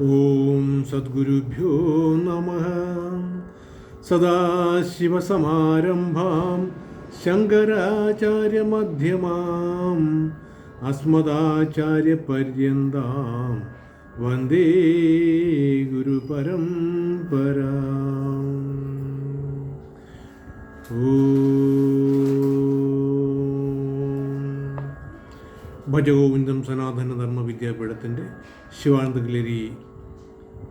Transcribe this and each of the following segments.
ഓം സദ്ഗുരുഭ്യോ നമ സദാശിവസമാരംഭാം ശങ്കരാചാര്യമധ്യമാം അസ്മദാചാര്യപര്യന്താം വന്ദേ ഗുരുപരംപരാം ഓം ഭജഗോവിന്ദം സനാതന ധർമ്മ വിദ്യാപീഠത്തിന്റെ ശിവാനന്ദ ലഹരി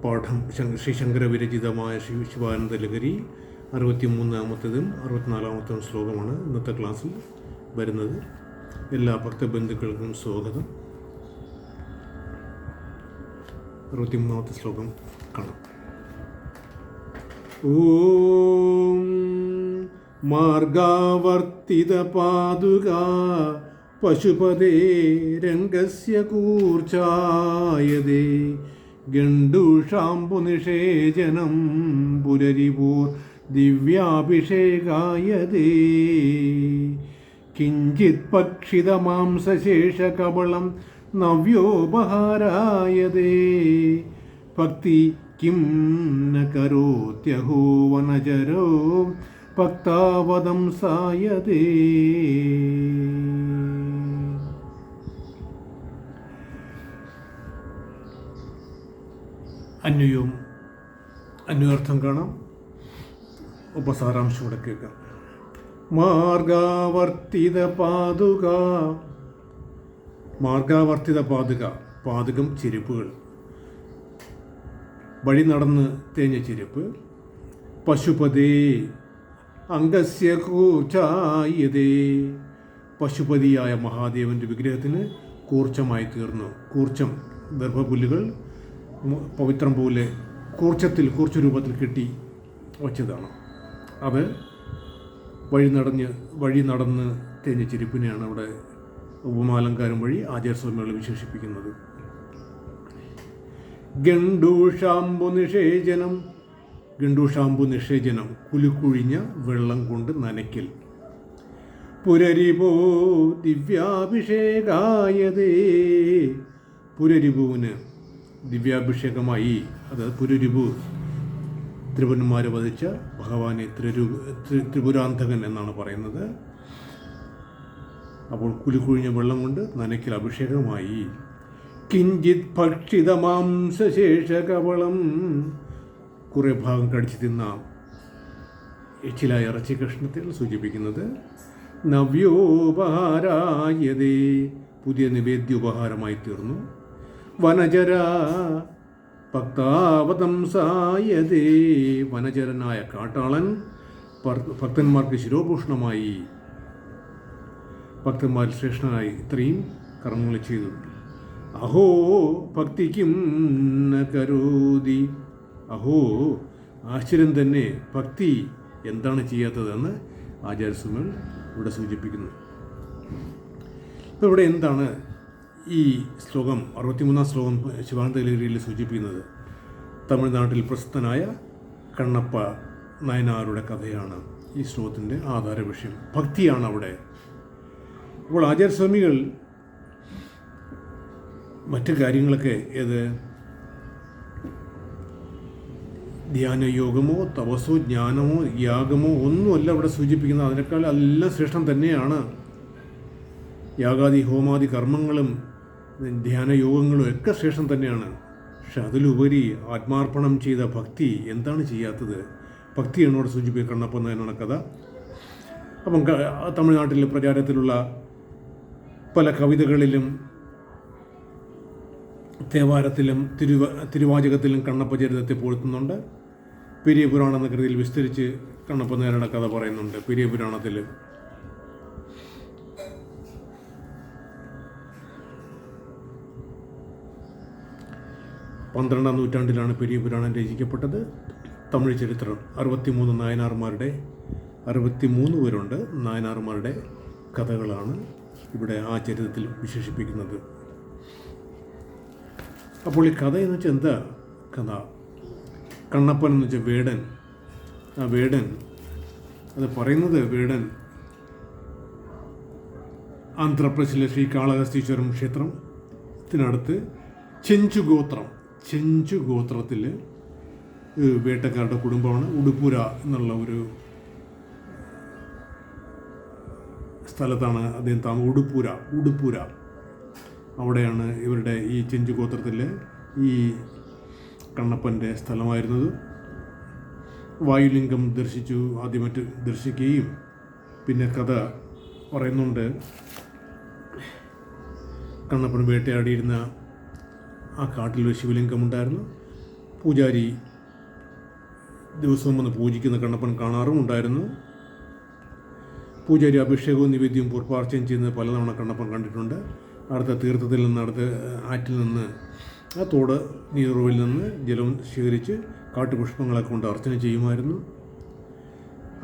പാഠം ശ്രീ ശങ്കര വിരചിതമായ ശ്രീ ശിവാനന്ദ ലഹരി അറുപത്തി മൂന്നാമത്തതും അറുപത്തിനാലാമത്തതും ശ്ലോകമാണ് ഇന്നത്തെ ക്ലാസ്സിൽ വരുന്നത്. എല്ലാ ഭക്തബന്ധുക്കൾക്കും സ്വാഗതം. അറുപത്തി മൂന്നാമത്തെ ശ്ലോകം കാണാം. ഓം മാർഗാവർത്തിത പാതുകാ പശുപതേ രംഗസ്യ കൂർച്ചായതേ ഗണ്ഡൂഷാംബുനിഷേചനം പുരരിപൂർ ദിവ്യാഭിഷേകായതേ. കിഞ്ചിത് പക്ഷിതമാംസശേഷകബളം നവ്യോപഹാരായതേ. ഭക്തി കിം ന കരോത്യഹോ വനചരോ ഭക്താവദം സായതേ അന്വയവും അന്വയാർത്ഥം കാണാം. ഉപസാരാംശം കൂടെ കേൾക്കാം. മാർഗാവർത്തിത പാതുക. മാർഗാവർത്തിത പാതുക. പാതുകം ചെരുപ്പുകൾ. വഴി നടന്ന് തേഞ്ഞ ചെരുപ്പ്. പശുപതേ. അംഗസ്യ കൂർച്ചായതേ പശുപതിയായ മഹാദേവന്റെ വിഗ്രഹത്തിന് കൂർച്ചമായി തീർന്നു. കൂർച്ചം ദർഭപുല്ലുകൾ മു- പവിത്രം പോലെ കൂർച്ചത്തിൽ കൂർച്ച രൂപത്തിൽ കിട്ടി വച്ചതാണ്. അത് വഴി നടഞ്ഞ് വഴി നടന്ന് തേഞ്ഞ ചെരുപ്പിനെയാണ് അവിടെ ഉപമാലങ്കാരം വഴി ആചാരസ്വാമികൾ വിശേഷിപ്പിക്കുന്നത്. ഗണ്ടൂഷാംബു നിഷേചനം ഗണ്ടൂഷാംബു നിഷേചനം കുലുക്കുഴിഞ്ഞ വെള്ളം കൊണ്ട് നനയ്ക്കൽ. പുരരിപോ ദിവ്യാഭിഷേകായതേ പുരരിപുവിന് ദിവ്യാഭിഷേകമായി അതായത് പുരുരിപു ത്രിപുരന്മാരെ വധിച്ച ഭഗവാനെ ത്രിരു ത്രി- ത്രിപുരാന്തകൻ എന്നാണ് പറയുന്നത്. അപ്പോൾ കുലുക്കുഴിഞ്ഞ വെള്ളം കൊണ്ട് നനയ്ക്കൽ അഭിഷേകമായി. കിഞ്ചിത് ഭക്ഷിതമാംസശേഷകവളം കുറേ ഭാഗം കടിച്ചു തിന്ന എച്ചിലായ ഇറച്ചി കഷ്ണത്തിൽ സൂചിപ്പിക്കുന്നത് നവ്യോപഹാരായതേ പുതിയ നിവേദ്യ ഉപഹാരമായി തീർന്നു. വനചര ഭക്താവതം സായതേ. വനചരനായ കാട്ടാളൻ ഭക്തന്മാർക്ക് ശിരോഭൂഷണമായി. ഭക്തന്മാർ ശ്രേഷ്ഠനായി ഇത്രയും കർമ്മങ്ങൾ ചെയ്തു അഹോ ഭക്തിക്കും കരോതി. അഹോ ആശ്ചര്യം തന്നെ. ഭക്തി എന്താണ് ചെയ്യാത്തതെന്ന് ആചാര്യസ്വാമികൾ ഇവിടെ സൂചിപ്പിക്കുന്നു. ഇവിടെ എന്താണ് ഈ ശ്ലോകം അറുപത്തിമൂന്നാം ശ്ലോകം ശിവാനന്ദഗിരിയിൽ സൂചിപ്പിക്കുന്നത് തമിഴ്നാട്ടിൽ പ്രസിദ്ധനായ കണ്ണപ്പ നയനാരുടെ കഥയാണ് ഈ ശ്ലോകത്തിന്റെ ആധാര വിഷയം ഭക്തിയാണ് അവിടെ. അപ്പോൾ ആചാര്യസ്വാമികൾ മറ്റു കാര്യങ്ങളൊക്കെ ഏത്? ധ്യാനയോഗമോ തപസ്സോ ജ്ഞാനമോ യാഗമോ ഒന്നുമല്ല അവിടെ സൂചിപ്പിക്കുന്നത്. അതിനേക്കാൾ എല്ലാം ശ്രേഷ്ഠം തന്നെയാണ്. യാഗാദി ഹോമാദി കർമ്മങ്ങളും ധ്യാനയോഗങ്ങളും ഒക്കെ ശ്രേഷ്ഠം തന്നെയാണ്. പക്ഷെ അതിലുപരി ആത്മാർപ്പണം ചെയ്ത ഭക്തി എന്താണ് ചെയ്യാത്തത്? ഭക്തിയാണ് അവിടെ സൂചിപ്പിക്കുക കണ്ണപ്പം എന്നതിനാണ് കഥ. അപ്പം തമിഴ്നാട്ടിൽ പ്രചാരത്തിലുള്ള പല കവിതകളിലും തേവാരത്തിലും തിരുവ തിരുവാചകത്തിലും കണ്ണപ്പ ചരിതത്തെ പുകഴ്ത്തുന്നുണ്ട് പെരിയ പുരാണം എന്ന കൃതിയിൽ വിസ്തരിച്ച് കണ്ണപ്പ നേരുടെ കഥ പറയുന്നുണ്ട്. പെരിയ പുരാണത്തിൽ പന്ത്രണ്ടാം നൂറ്റാണ്ടിലാണ് പെരിയ പുരാണം രചിക്കപ്പെട്ടത്. തമിഴ് ചരിത്രം അറുപത്തിമൂന്ന് നായനാർമാരുടെ അറുപത്തിമൂന്ന് പേരുണ്ട്. നായനാർമാരുടെ കഥകളാണ് ഇവിടെ ആ ചരിത്രത്തിൽ വിശേഷിപ്പിക്കുന്നത്. അപ്പോൾ ഈ കഥ എന്ന് വെച്ചാൽ എന്താ? കഥ. കണ്ണപ്പൻ എന്ന് വെച്ചാൽ വേടൻ. ആ വേടൻ അത് പറയുന്നത് വേടൻ. ആന്ധ്രാപ്രദേശിലെ ശ്രീ കാളഹസ്തീശ്വരം ക്ഷേത്രത്തിനടുത്ത് ചെഞ്ചുഗോത്രം. ചെഞ്ചു ഗോത്രത്തിൽ വേട്ടക്കാരുടെ കുടുംബമാണ് ഉടുപ്പുര എന്നുള്ള ഒരു സ്ഥലത്താണ് അദ്ദേഹം താമ ഉടുപ്പുര ഉടുപ്പുര അവിടെയാണ് ഇവരുടെ ഈ ചെഞ്ചു ഗോത്രത്തിലെ ഈ കണ്ണപ്പന്റെ സ്ഥലമായിരുന്നത്. വായുലിംഗം ദർശിച്ചു ആദ്യമായിട്ട് ദർശിക്കുകയും പിന്നെ കഥ പറയുന്നുണ്ട്. കണ്ണപ്പൻ വേട്ടയാടിയിരുന്ന ആ കാട്ടിൽ ഒരു ശിവലിംഗമുണ്ടായിരുന്നു. പൂജാരി ദിവസവും വന്ന് പൂജിക്കുന്ന കണ്ണപ്പൻ കാണാറും ഉണ്ടായിരുന്നു. പൂജാരി അഭിഷേകവും നിവേദ്യവും പൂർപ്പാർച്ചയും ചെയ്യുന്നത് പലതവണ കണ്ണപ്പൻ കണ്ടിട്ടുണ്ട്. അടുത്ത തീർത്ഥത്തിൽ നിന്ന് അടുത്ത ആറ്റിൽ നിന്ന് ആ തോട് നീറുവിൽ നിന്ന് ജലം ശേഖരിച്ച് കാട്ടുപുഷ്പങ്ങളെ കൊണ്ട് അർച്ചന ചെയ്യുമായിരുന്നു.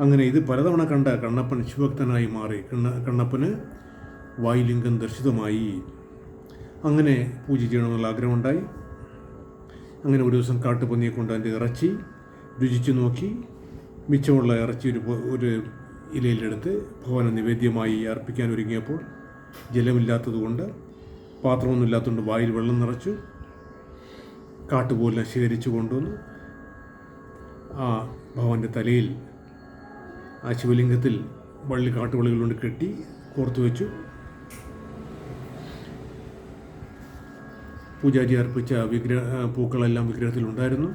അങ്ങനെ ഇത് പലതവണ കണ്ട കണ്ണപ്പൻ ശിവഭക്തനായി മാറി. കണ്ണ കണ്ണപ്പന് വായുലിംഗം ദർശിതമായി. അങ്ങനെ പൂജ ചെയ്യണമെന്നുള്ള ആഗ്രഹമുണ്ടായി. അങ്ങനെ ഒരു ദിവസം കാട്ടുപന്നിയെ കൊണ്ട് അതിന്റെ ഇറച്ചി രുചിച്ചു നോക്കി. മിച്ചമുള്ള ഇറച്ചി ഒരു ഒരു ഇലയിലെടുത്ത് ഭവന നിവേദ്യമായി അർപ്പിക്കാൻ ഒരുങ്ങിയപ്പോൾ ജലമില്ലാത്തതുകൊണ്ട് പാത്രമൊന്നും ഇല്ലാത്തതുകൊണ്ട് വായിൽ വെള്ളം നിറച്ചു. കാട്ടുപോലെ ശേഖരിച്ചു കൊണ്ടുവന്നു. ആ ഭവന്റെ തലയിൽ ആ ശിവലിംഗത്തിൽ വള്ളി കാട്ടുവള്ളികളുകൊണ്ട് കെട്ടി കോർത്തു വെച്ചു പൂജാരി അർപ്പിച്ച വിഗ്രഹ പൂക്കളെല്ലാം വിഗ്രഹത്തിലുണ്ടായിരുന്നു.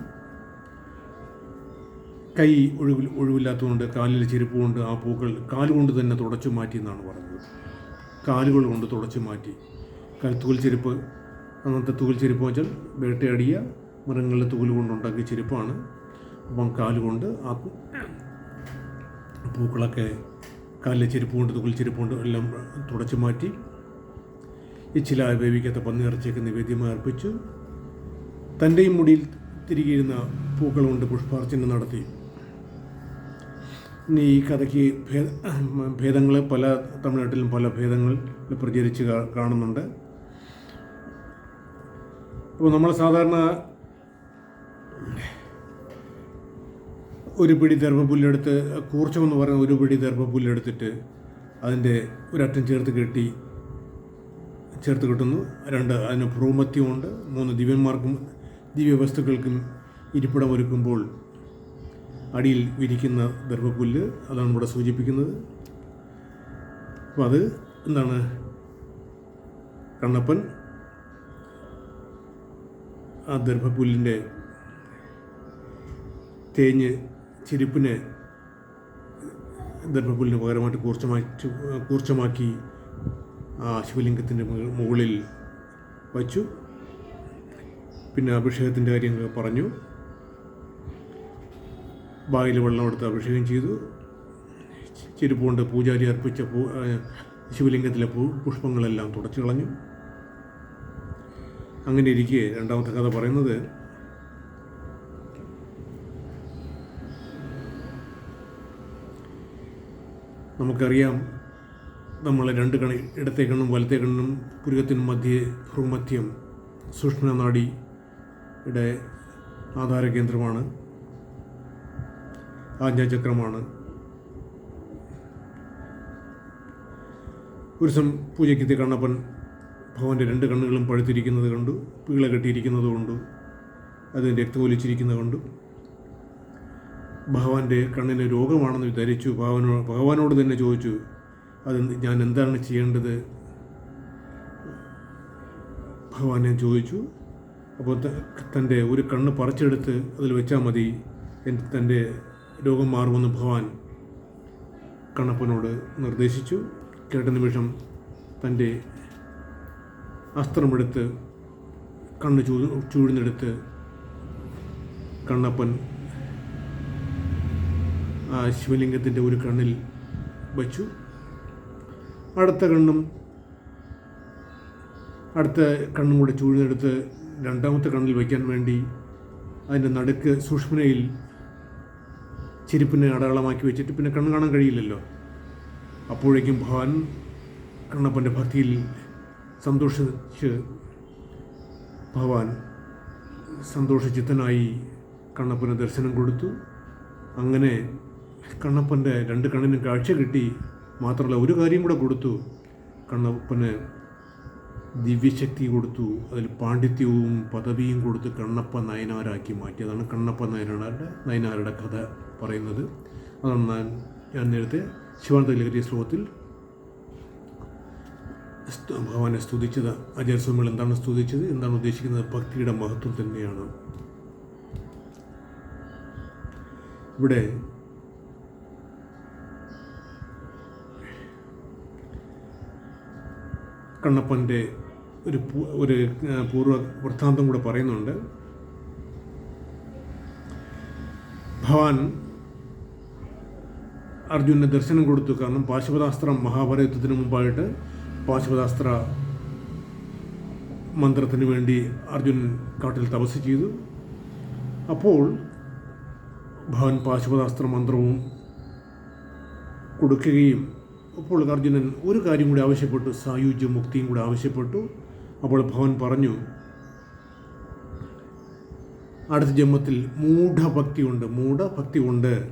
കൈ ഒഴിവിൽ ഒഴിവില്ലാത്തതുകൊണ്ട് കാലിൽ ചെരുപ്പ് കൊണ്ട് ആ പൂക്കൾ കാലുകൊണ്ട് തന്നെ തുടച്ചു മാറ്റി എന്നാണ് പറഞ്ഞത്. കാലുകൾ കൊണ്ട് തുടച്ചു മാറ്റി. തൂൽ ചെരുപ്പ് അന്നത്തെ തൂൽ ചെരുപ്പ് വെച്ചാൽ വേട്ടയാടിയ മൃഗങ്ങളുടെ തൂൽ കൊണ്ടുണ്ടാക്കിയ ചെരുപ്പാണ്. അപ്പം കാലുകൊണ്ട് ആ പൂക്കളൊക്കെ കാലിലെ ചെരുപ്പ് കൊണ്ട് തൂൽ ചെരുപ്പ് കൊണ്ട് എല്ലാം തുടച്ചു മാറ്റി. ഇച്ചില വേവിക്കാത്ത പന്നിയിറച്ചിയൊക്കെ നിവേദ്യമായി അർപ്പിച്ചു. തന്റെയും മുടിയിൽ തിരികെയിരുന്ന പൂക്കൾ കൊണ്ട് പുഷ്പാർച്ചന നടത്തി. ഇനി ഈ കഥയ്ക്ക് ഭേദ ഭേദങ്ങൾ പല തമിഴ്നാട്ടിലും പല ഭേദങ്ങൾ പ്രചരിച്ച് കാണുന്നുണ്ട്. അപ്പോൾ നമ്മൾ സാധാരണ ഒരു പിടി ദർഭപുല്ലെടുത്ത് കൂർച്ചമെന്ന് പറയുന്ന ഒരു പിടി ദർഭപുല്ലെടുത്തിട്ട് അതിന്റെ ഒരറ്റം ചേർത്ത് കെട്ടി ചേർത്ത് കിട്ടുന്നു. രണ്ട് അതിന് ഭ്രൂമത്യമുണ്ട് മൂന്ന് ദിവ്യന്മാർക്കും ദിവ്യവസ്തുക്കൾക്കും ഇരിപ്പിടം ഒരുക്കുമ്പോൾ അടിയിൽ വിരിക്കുന്ന ദർഭപുല്ല് അതാണ് ഇവിടെ സൂചിപ്പിക്കുന്നത്. അപ്പോൾ അത് എന്താണ്? കണ്ണപ്പൻ ആ ദർഭപ്പുല്ലിന്റെ തേഞ്ഞ് ചെരുപ്പിനെ ദർഭപ്പുല്ലിന് പകരമായിട്ട് കൂർച്ചമാക്കി കൂർച്ചമാക്കി ശിവലിംഗത്തിന്റെ മുകളിൽ വച്ചു. പിന്നെ അഭിഷേകത്തിന്റെ കാര്യങ്ങൾ പറഞ്ഞു. ബായിൽ വെള്ളം എടുത്ത് അഭിഷേകം ചെയ്തു. ചെരുപ്പ് കൊണ്ട് പൂജാരി അർപ്പിച്ച പൂ ശിവലിംഗത്തിലെ പൂ പുഷ്പങ്ങളെല്ലാം തുടച്ചു കളഞ്ഞു. അങ്ങനെ ഇരിക്കെ രണ്ടാമത്തെ കഥ പറയുന്നത് നമുക്കറിയാം നമ്മൾ രണ്ട് കണി ഇടത്തെ കണ്ണും വലത്തെ കണ്ണും പുരുകത്തിനും മധ്യേ ഭ്രൂമധ്യം സൂക്ഷ്മനാടിയുടെ ആധാര കേന്ദ്രമാണ് ആജ്ഞാചക്രമാണ്. ഒരു ദിവസം പൂജയ്ക്കെത്തിയ കണ്ണപ്പൻ ഭവന്റെ രണ്ട് കണ്ണുകളും പഴുത്തിരിക്കുന്നത് കണ്ടു പീള കെട്ടിയിരിക്കുന്നത് കൊണ്ടു അത് രക്തമൊലിച്ചിരിക്കുന്നത് കൊണ്ടു. ഭഗവാന്റെ കണ്ണിന് രോഗമാണെന്ന് വിചാരിച്ചു ഭഗവാനോ ഭഗവാനോട് തന്നെ ചോദിച്ചു അത് ഞാൻ എന്താണ് ചെയ്യേണ്ടത്? ഭഗവാൻ ഞാൻ ചോദിച്ചു. അപ്പോൾ തന്റെ ഒരു കണ്ണ് പറിച്ചെടുത്ത് അതിൽ വെച്ചാൽ മതി. എന്റെ തന്റെ രോഗം മാറുമെന്ന് ഭഗവാൻ കണ്ണപ്പനോട് നിർദ്ദേശിച്ചു. കേട്ട നിമിഷം തന്റെ അസ്ത്രമെടുത്ത് കണ്ണ് ചൂ ചൂഴ്ന്നെടുത്ത് കണ്ണപ്പൻ ആ ശിവലിംഗത്തിന്റെ ഒരു കണ്ണിൽ വച്ചു. അടുത്ത കണ്ണും അടുത്ത കണ്ണും കൂടെ ചൂഴ്ന്നെടുത്ത് രണ്ടാമത്തെ കണ്ണിൽ വയ്ക്കാൻ വേണ്ടി അതിന്റെ നടുക്ക് സൂക്ഷ്മനയിൽ ചിരിപ്പിനെ അടയാളമാക്കി വെച്ചിട്ട് പിന്നെ കണ്ണ് കാണാൻ കഴിയില്ലല്ലോ. അപ്പോഴേക്കും ഭഗവാൻ കണ്ണപ്പന്റെ ഭക്തിയിൽ സന്തോഷിച്ച് ഭഗവാൻ സന്തോഷചിത്തനായി കണ്ണപ്പന് ദർശനം കൊടുത്തു. അങ്ങനെ കണ്ണപ്പന്റെ രണ്ട് കണ്ണിനും കാഴ്ച കിട്ടി. മാത്രമല്ല ഒരു കാര്യം കൂടെ കൊടുത്തു. കണ്ണപ്പന് ദിവ്യശക്തി കൊടുത്തു അതിൽ പാണ്ഡിത്യവും പദവിയും കൊടുത്ത് കണ്ണപ്പ നയനാരാക്കി മാറ്റി. അതാണ് കണ്ണപ്പ നയനാരുടെ നയനാരുടെ കഥ പറയുന്നത്. അതാണ് ഞാൻ ഞാൻ നേരത്തെ ശിവാനന്ദലഹരി ശ്ലോകത്തിൽ ഭഗവാനെ സ്തുതിച്ചത്. ആചാര്യസ്വാമികൾ എന്താണ് സ്തുതിച്ചത്? എന്താണ് ഉദ്ദേശിക്കുന്നത്? ഭക്തിയുടെ മഹത്വം തന്നെയാണ്. ഇവിടെ കണ്ണപ്പന്റെ ഒരു ഒരു പൂർവ വൃത്താന്തം കൂടെ പറയുന്നുണ്ട്. ഭവാൻ അർജുനന് ദർശനം കൊടുത്തു. കാരണം പാശുപതാസ്ത്രം മഹാഭാരതത്തിന് മുമ്പായിട്ട് പാശുപതാസ്ത്ര മന്ത്രത്തിന് വേണ്ടി അർജുനൻ കാട്ടിൽ തപസ് ചെയ്തു. അപ്പോൾ ഭവൻ പാശുപതാസ്ത്ര മന്ത്രവും കൊടുക്കുകയും അപ്പോൾ അർജുനൻ ഒരു കാര്യം കൂടി ആവശ്യപ്പെട്ടു സായുജ്യം മുക്തിയും കൂടി ആവശ്യപ്പെട്ടു. അപ്പോൾ ഭവൻ പറഞ്ഞു അടുത്ത ജന്മത്തിൽ മൂഢഭക്തി ഉണ്ട് മൂഢഭക്തി കൊണ്ട്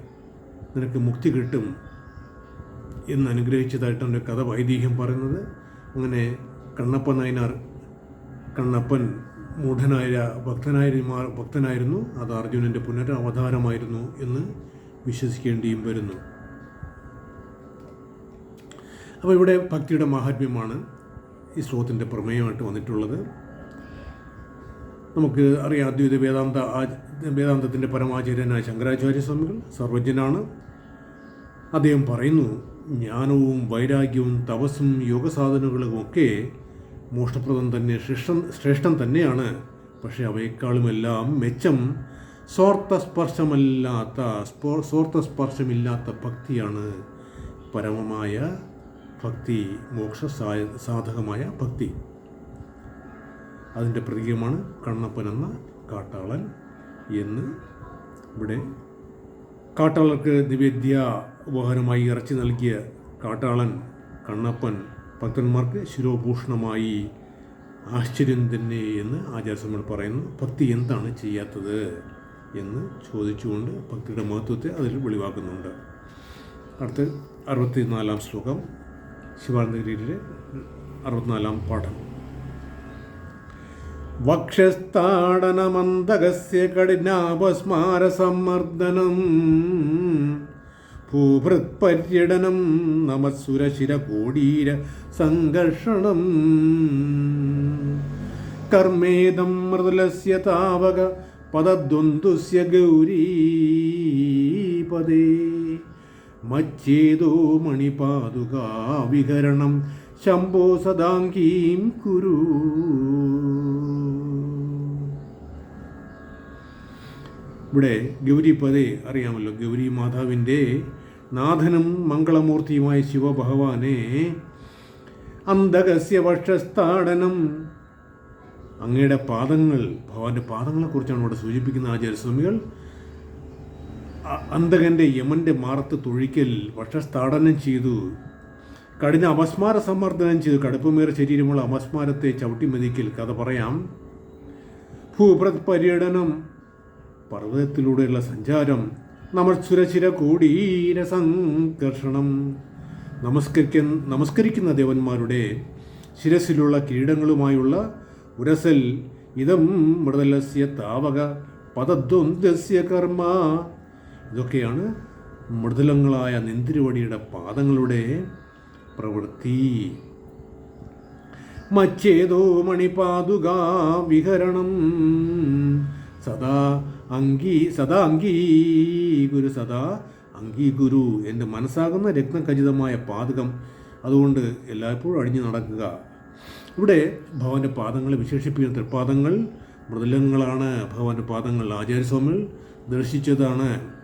നിനക്ക് മുക്തി കിട്ടും എന്ന് അനുഗ്രഹിച്ചതായിട്ടാണ് കഥ വൈദീഹ്യം പറയുന്നത്. അങ്ങനെ കണ്ണപ്പൻ നായനാർ കണ്ണപ്പൻ മൂഢനായ ഭക്തനായ ഭക്തനായിരുന്നു. അത് അർജുനന്റെ പുനരവതാരമായിരുന്നു എന്ന് വിശ്വസിക്കേണ്ടിയും വരുന്നു. അപ്പോൾ ഇവിടെ ഭക്തിയുടെ മാഹാത്മ്യമാണ് ഈ ശ്ലോകത്തിന്റെ പ്രമേയമായിട്ട് വന്നിട്ടുള്ളത്. നമുക്ക് അറിയാം അദ്വൈത വേദാന്ത വേദാന്തത്തിന്റെ പരമാചാര്യനായ ശങ്കരാചാര്യ സ്വാമികൾ സർവജ്ഞനാണ്. അദ്ദേഹം പറയുന്നു ജ്ഞാനവും വൈരാഗ്യവും തപസ്സും യോഗസാധനങ്ങളും ഒക്കെ മോഷ്ടപ്രദം തന്നെ ശ്രേഷ്ഠം ശ്രേഷ്ഠം തന്നെയാണ്. പക്ഷേ അവയെക്കാളുമെല്ലാം മെച്ചം സ്വാർത്ഥസ്പർശമല്ലാത്ത സ്പോ- സ്വാർത്ഥസ്പർശമില്ലാത്ത ഭക്തിയാണ് പരമമായ ഭക്തി മോക്ഷ സാധകമായ ഭക്തി. അതിന്റെ പ്രതീകമാണ് കണ്ണപ്പനെന്ന കാട്ടാളൻ എന്ന് ഇവിടെ കാട്ടാളർക്ക് നിവേദ്യ ഉപഹാരമായി ഇറച്ചി നൽകിയ കാട്ടാളൻ കണ്ണപ്പൻ ഭക്തന്മാർക്ക് ശിരോഭൂഷണമായി ആശ്ചര്യം തന്നെ എന്ന് ആചാര്യസ്വാമികൾ പറയുന്നു. ഭക്തി എന്താണ് ചെയ്യാത്തത് എന്ന് ചോദിച്ചുകൊണ്ട് ഭക്തിയുടെ മഹത്വത്തെ അതിൽ വെളിവാക്കുന്നുണ്ട്. അടുത്ത് അറുപത്തിനാലാം ശ്ലോകം. ശിവാനന്ദഗിരിയിലെ അറുപത്തിനാലാം പാഠം. വക്ഷസ്ഥാടനമന്തകസ്യ കഠിനാപസ്മാരസമ്മർദ്ദനം ഭൂഭൃത്പര്യടനം നമസുരശിരകോടീര സംഘർഷണം കർമ്മേദം മൃദുലസ്യ താവക ഗൗരീ ഗൗരീപദേ. മച്ചേതോ മണിപാതുക വിഹരണം. ശംഭോ സദാംഗീം കുരു. ഇവിടെ ഗൗരിപദേ അറിയാമല്ലോ. ഗൗരി മാതാവിന്റെ നാഥനും മംഗളമൂർത്തിയുമായ ശിവഭഗവാനെ അന്ധകസ്യ വക്ഷസ്ഥാടനം. അങ്ങയുടെ പാദങ്ങൾ ഭഗവാന്റെ പാദങ്ങളെക്കുറിച്ചാണ് ഇവിടെ സൂചിപ്പിക്കുന്ന ആചാര്യസ്വാമികൾ അ- യമന്റെ മാറത്ത് തൊഴിക്കൽ വക്ഷസ്ഥാടനം ചെയ്തു. കഠിന അപസ്മാര സമ്മർദ്ദനം ചെയ്തു. കടുപ്പമേറെ ശരീരമുള്ള അപസ്മാരത്തെ ചവിട്ടി മെതിക്കൽ കഥ പറയാം. ഭൂപ്രത് പര്യടനം പർവതത്തിലൂടെയുള്ള സഞ്ചാരം നമ്മൾ സുരശിര കൂടീര സംഘർഷണം നമസ്കരിക്കുന്ന നമസ്കരിക്കുന്ന ദേവന്മാരുടെ ശിരസിലുള്ള കിരീടങ്ങളുമായുള്ള ഉരസൽ ഇതം മൃദലസ്യ താവക പദദ്വന്ദ്സ്യ കർമ്മ ഇതൊക്കെയാണ് മൃദുലങ്ങളായ നെന്തിരുവടിയുടെ പാദങ്ങളുടെ പ്രവൃത്തി. മച്ചേതോ മണിപാതുകാ വിഹരണം. സദാ അങ്കി സദാ അങ്കീ ഗുരു സദാ അങ്കി ഗുരു എന്റെ മനസ്സാകുന്ന രത്നഖചിതമായ പാതകം അതുകൊണ്ട് എല്ലായ്പ്പോഴും അഴിഞ്ഞു നടക്കുക. ഇവിടെ ഭഗവാന്റെ പാദങ്ങളെ വിശേഷിപ്പിക്കുന്ന തൃപ്പാദങ്ങൾ മൃദുലങ്ങളാണ്. ഭഗവാന്റെ പാദങ്ങൾ ആചാര്യസ്വാമികൾ ദർശിച്ചതാണ്.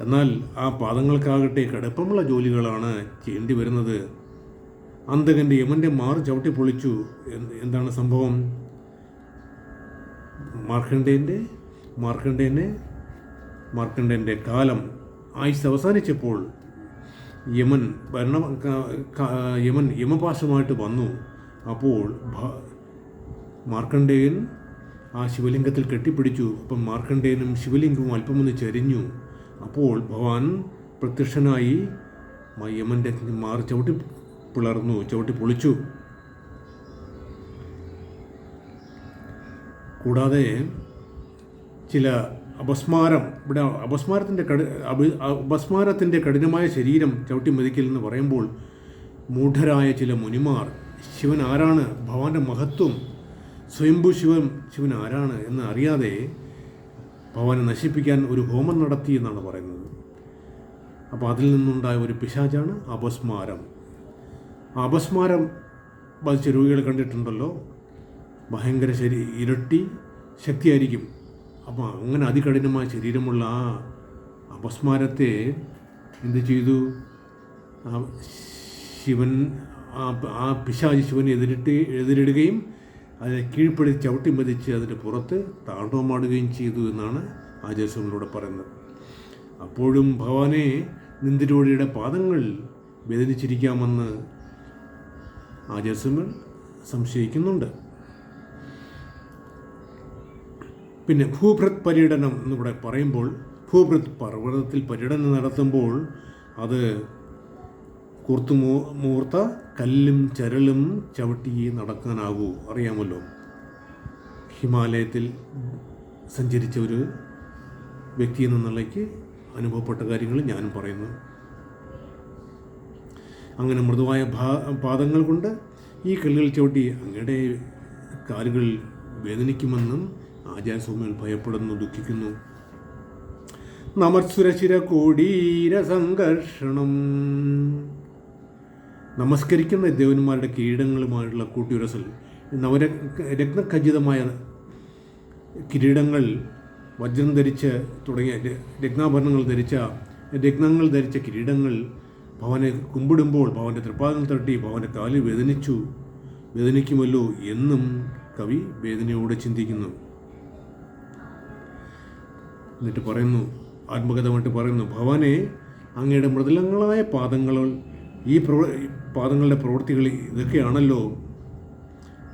എന്നാൽ ആ പാദങ്ങൾക്കാകട്ടെ കടുപ്പമുള്ള ജോലികളാണ് ചെയ്യേണ്ടി വരുന്നത്. അന്തകന്റെ യമന്റെ മാറ് ചവിട്ടി പൊളിച്ചു. എന്താണ് സംഭവം? മാർക്കണ്ഡേന്റെ മാർക്കണ്ഡേനെ മാർക്കണ്ഡേന്റെ കാലം ആയുസ് അവസാനിച്ചപ്പോൾ യമൻ ഭരണ യമൻ യമപാശമായിട്ട് വന്നു. അപ്പോൾ മാർക്കണ്ഡേയൻ ആ ശിവലിംഗത്തിൽ കെട്ടിപ്പിടിച്ചു. അപ്പം മാർക്കണ്ഡേയനും ശിവലിംഗവും അല്പമൊന്ന് ചരിഞ്ഞു. അപ്പോൾ ഭഗവാൻ പ്രത്യക്ഷനായി യമന്റെ മാറി ചവിട്ടി പിളർന്നു ചവിട്ടി പൊളിച്ചു. കൂടാതെ ചില അപസ്മാരം ഇവിടെ അപസ്മാരത്തിന്റെ കടി അപസ്മാരത്തിന്റെ കഠിനമായ ശരീരം ചവിട്ടി മതിക്കൽ എന്ന് പറയുമ്പോൾ മൂഢരായ ചില മുനിമാർ ശിവൻ ആരാണ്? ഭഗവാന്റെ മഹത്വം സ്വയംഭൂ ശിവൻ ശിവൻ ആരാണ് എന്ന് അറിയാതെ ഭഗവാനെ നശിപ്പിക്കാൻ ഒരു ഹോമം നടത്തി എന്നാണ് പറയുന്നത്. അപ്പോൾ അതിൽ നിന്നുണ്ടായ ഒരു പിശാചാണ് അപസ്മാരം. അപസ്മാരം ബാധിച്ച രോഗികൾ കണ്ടിട്ടുണ്ടല്ലോ. ഭയങ്കര ശരി ഇരട്ടി ശക്തിയായിരിക്കും. അപ്പോൾ അങ്ങനെ അതികഠിനമായ ശരീരമുള്ള ആ അപസ്മാരത്തെ എന്ത് ചെയ്തു? ശിവൻ ആ പിശാചി ശിവനെ എതിരിട്ട് എതിരിടുകയും അതിനെ കീഴ്പ്പെടി ചവിട്ടി മതിച്ച് അതിന്റെ പുറത്ത് താണ്ടവമാടുകയും ചെയ്തു എന്നാണ് ആചാര്യസ്വാമിലൂടെ പറയുന്നത്. അപ്പോഴും ഭഗവാനെ നിന്ദിരോടിയുടെ പാദങ്ങൾ വേദനിച്ചിരിക്കാമെന്ന് ആചാര്യസ്വാമികൾ സംശയിക്കുന്നുണ്ട്. പിന്നെ ഭൂഭൃത് പര്യടനം എന്നിവിടെ പറയുമ്പോൾ ഭൂഭൃത് പർവതത്തിൽ പര്യടനം നടത്തുമ്പോൾ അത് കുർത്തു മൂർത്ത കല്ലും ചരലും ചവിട്ടി നടക്കാനാകൂ. അറിയാമല്ലോ ഹിമാലയത്തിൽ സഞ്ചരിച്ച ഒരു വ്യക്തി എന്ന നിലയ്ക്ക് അനുഭവപ്പെട്ട കാര്യങ്ങൾ ഞാനും പറയുന്നു. അങ്ങനെ മൃദുവായ പാദങ്ങൾ കൊണ്ട് ഈ കല്ലുകൾ ചവിട്ടി അങ്ങയുടെ കാലുകൾ വേദനിക്കുമെന്നും ആചാരസ്വാമികൾ ഭയപ്പെടുന്നു ദുഃഖിക്കുന്നു. നമസ്സുരശിര കോടീര സംഘർഷണം. നമസ്കരിക്കുന്ന ദേവന്മാരുടെ കിരീടങ്ങളുമായുള്ള കൂട്ടിയുരസൽ. നവര രത്നഖചിതമായ കിരീടങ്ങൾ വജ്രം ധരിച്ച് തുടങ്ങിയ രത്നാഭരണങ്ങൾ ധരിച്ച രത്നങ്ങൾ ധരിച്ച കിരീടങ്ങൾ ഭവനെ കുമ്പിടുമ്പോൾ ഭവന്റെ തൃപ്പാദങ്ങൾ തട്ടി ഭവന്റെ കാലിൽ വേദനിച്ചു. വേദനിക്കുമല്ലോ എന്നും കവി വേദനയോടെ ചിന്തിക്കുന്നു. എന്നിട്ട് പറയുന്നു ആത്മകഥമായിട്ട് പറയുന്നു ഭവനെ അങ്ങയുടെ മൃദുലങ്ങളായ പാദങ്ങൾ ഈ പ്രവ പാദങ്ങളുടെ പ്രവൃത്തികൾ ഇതൊക്കെയാണല്ലോ.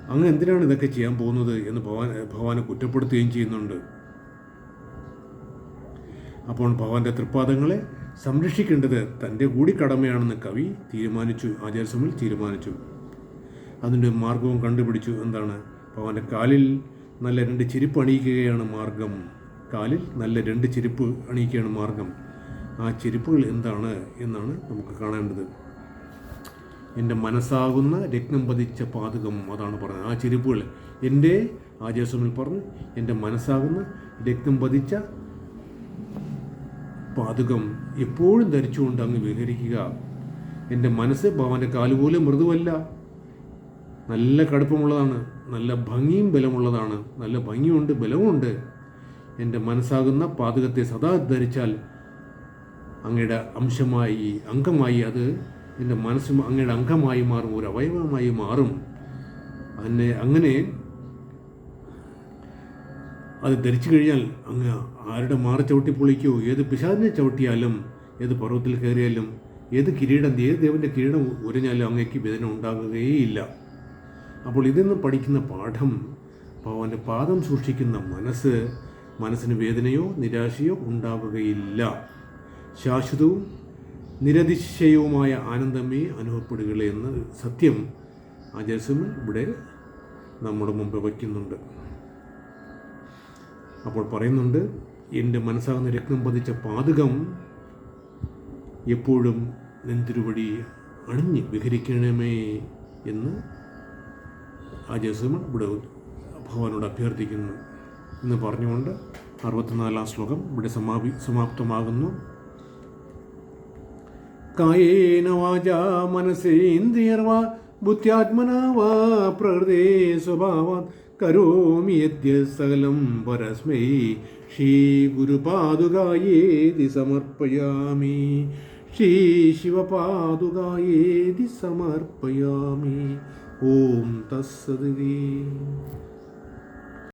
അങ്ങ് എന്തിനാണ് ഇതൊക്കെ ചെയ്യാൻ പോകുന്നത് എന്ന് ഭവാൻ ഭവാനെ കുറ്റപ്പെടുത്തുകയും ചെയ്യുന്നുണ്ട്. അപ്പോൾ ഭവാന്റെ തൃപ്പാദങ്ങളെ സംരക്ഷിക്കേണ്ടത് തന്റെ കൂടി കടമയാണെന്ന് കവി തീരുമാനിച്ചു ആചാര്യസ്വാമിൽ തീരുമാനിച്ചു. അതിന്റെ മാർഗവും കണ്ടുപിടിച്ചു. എന്താണ്? ഭവാന്റെ കാലിൽ നല്ല രണ്ട് ചെരുപ്പ് അണിയിക്കുകയാണ് മാർഗം. കാലിൽ നല്ല രണ്ട് ചെരുപ്പ് അണിയിക്കുകയാണ് മാർഗം. ആ ചെരുപ്പുകൾ എന്താണ് എന്നാണ് നമുക്ക് കാണേണ്ടത്. എന്റെ മനസ്സാകുന്ന രക്തം പതിച്ച പാതകം അതാണ് പറഞ്ഞത്. ആ ചെരുപ്പുകൾ എന്റെ ആചാര്യസ്വാമിൽ പറഞ്ഞു എന്റെ മനസ്സാകുന്ന രക്തം പതിച്ച പാതകം എപ്പോഴും ധരിച്ചുകൊണ്ട് അങ്ങ് വിഹരിക്കുക. എന്റെ മനസ്സ് ഭവന്റെ കാലുപോലെ മൃദുവല്ല. നല്ല കടുപ്പമുള്ളതാണ് നല്ല ഭംഗിയും ബലമുള്ളതാണ് നല്ല ഭംഗിയുണ്ട് ബലവുമുണ്ട്. എന്റെ മനസ്സാകുന്ന പാതകത്തെ സദാ ധരിച്ചാൽ അങ്ങയുടെ അംശമായി അംഗമായി അത് എന്റെ മനസ്സും അങ്ങയുടെ അംഗമായി മാറും ഒരു അവയവമായി മാറും. അങ്ങനെ അങ്ങനെ അത് ധരിച്ചു കഴിഞ്ഞാൽ അങ്ങ് ആരുടെ മാറി ചവിട്ടി പൊളിക്കോ? ഏത് പിശാദിനെ ചവിട്ടിയാലും ഏത് പർവത്തിൽ കയറിയാലും ഏത് കിരീടം ഏത് ദേവന്റെ കിരീടം ഉരഞ്ഞാലും അങ്ങേക്ക് വേദന ഉണ്ടാകുകയേയില്ല അപ്പോൾ ഇതിൽ നിന്ന് പഠിക്കുന്ന പാഠം അവന്റെ പാദം സൂക്ഷിക്കുന്ന മനസ്സ് മനസ്സിന് വേദനയോ നിരാശയോ ഉണ്ടാവുകയില്ല. ശാശ്വതവും നിരതിശയവുമായ ആനന്ദമേ അനുഭവപ്പെടുകയുള്ളൂ എന്ന് സത്യം ആചാര്യസ്വാമി ഇവിടെ നമ്മുടെ മുമ്പ് വയ്ക്കുന്നുണ്ട്. അപ്പോൾ പറയുന്നുണ്ട് എന്റെ മനസ്സാകുന്ന രക്തം പതിച്ച പാതകം എപ്പോഴും നെന്തിരുവടി അണിഞ്ഞ് വിഹരിക്കണമേ എന്ന് ആചാര്യസ്വാമി ഇവിടെ ഭഗവാനോട് അഭ്യർത്ഥിക്കുന്നു എന്ന് പറഞ്ഞുകൊണ്ട് അറുപത്തിനാലാം ശ്ലോകം ഇവിടെ സമാപി സമാപ്തമാകുന്നു. കായേന വാചാ മനസേന്ദ്രിയർവാ ബുദ്ധ്യാത്മനാ വാ പ്രകൃതേ സ്വഭാവാത് കരോമി യദ്യ സകലം പരസ്മൈ ശ്രീ ഗുരുപാതുകായേതി സമർപ്പയാമി. ശ്രീ ശിവപാദുകായേതി സമർപ്പയാമി. ഓം തസ്സതി